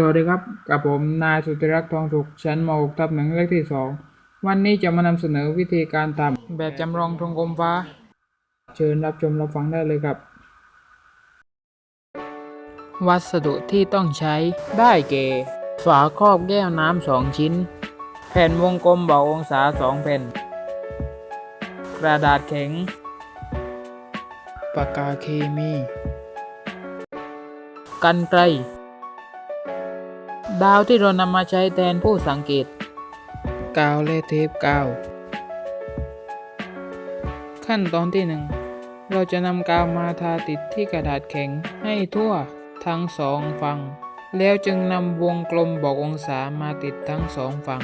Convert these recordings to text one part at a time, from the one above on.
สวัสดีครับ กับผมนายสุธิรักษ์ทองสุขชั้นม .6 ทับหนึ่งเลขที่สองวันนี้จะมานำเสนอวิธีการทำแบบจำลองทรงกลมฟ้า เชิญรับชมรับฟังได้เลยครับ วัสดุที่ต้องใช้ได้แก่ ฝาครอบแก้วน้ำสองชิ้น แผ่นวงกลมบอกองศาสองแผ่น กระดาษแข็ง ปากกาเคมี กันไกล ดาวที่เรานำมาใช้แทนผู้สังเกตกาวและเทปกาว ขั้นตอนที่หนึ่งเราจะนำกาวมาทาติดที่กระดาษแข็งให้ทั่วทั้งสองฝั่ง แล้วจึงนำวงกลมบอกองศามาติดทั้งสองฝั่ง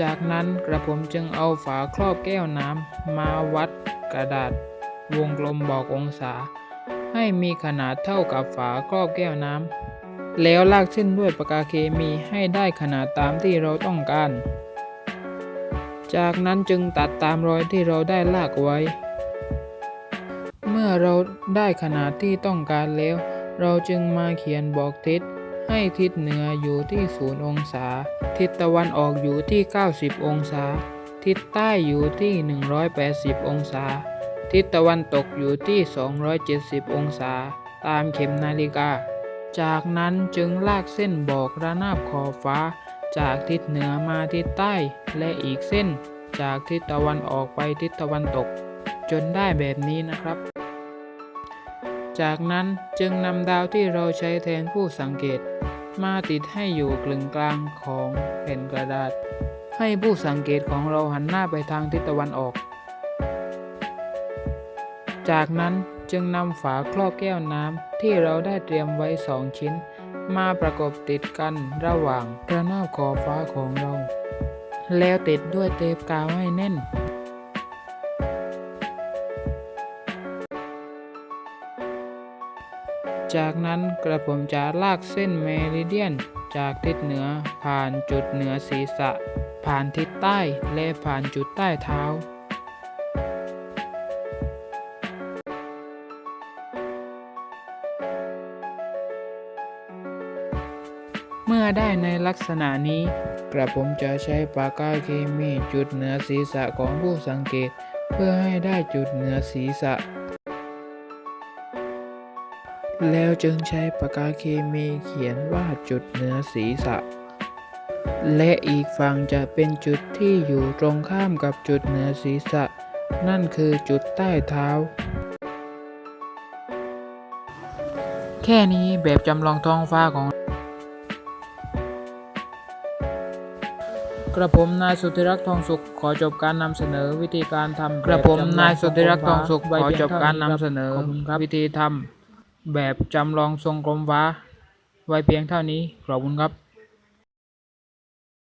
จากนั้นกระผมจึงเอาฝาครอบแก้วน้ำมาวัดกระดาษวงกลมบอกองศา ให้มีขนาดเท่ากับฝาครอบแก้วน้ำ แล้วลากเส้นด้วยปากกาเคมีให้ได้ขนาดตามที่เราต้องการ จากนั้นจึงตัดตามรอยที่เราได้ลากไว้ เมื่อเราได้ขนาดที่ต้องการแล้ว เราจึงมาเขียนบอกทิศให้ทิศเหนืออยู่ที่ 0 องศา ทิศตะวันออกอยู่ที่ 90 องศา ทิศใต้อยู่ที่ 180 องศา ทิศตะวันตกอยู่ที่ 270 องศา ตามเข็มนาฬิกา จากนั้นจึงลากเส้นบอกระนาบขอบฟ้า จากทิศเหนือมาทิศใต้ และอีกเส้น จากทิศตะวันออกไปทิศตะวันตก จนได้แบบนี้นะครับ จากนั้นจึงนำดาวที่เราใช้แทนผู้สังเกต มาติดให้อยู่กลึงกลางของแผ่นกระดาษ ให้ผู้สังเกตของเราหันหน้าไปทางทิศตะวันออก จากนั้นจึงนำฝาครอบแก้วน้ำที่เราได้เตรียมไว้สองชิ้น มาประกบติดกันระหว่างกระนาบขอบฟ้าของเรา แล้วติดด้วยเทปกาวให้แน่นจากนั้นกระผมจะลากเส้นเมริเดียน จากทิศเหนือผ่านจุดเหนือศีรษะ ผ่านทิศใต้และผ่านจุดใต้เท้า เมื่อได้ในลักษณะนี้ กระผมจะใช้ปากกาเคมีจุดเหนือศีรษะของผู้สังเกต เพื่อให้ได้จุดเหนือศีรษะ แล้วจึงใช้ปากกาเคมีเขียนว่าจุดเหนือศีรษะ และอีกฝั่งจะเป็นจุดที่อยู่ตรงข้ามกับจุดเหนือศีรษะ นั่นคือจุดใต้เท้าแค่นี้แบบจำลองท้องฟ้าของ กระผมนายสุธิรักษ์ทองสุขขอจบการนำเสนอวิธีการทำกระผมนายสุธิรักษ์ทองสุขขอจบการนำเสนอวิธีทำแบบจำลองทรงกลมฟ้า ไว้เพียงเท่านี้ขอบคุณครับ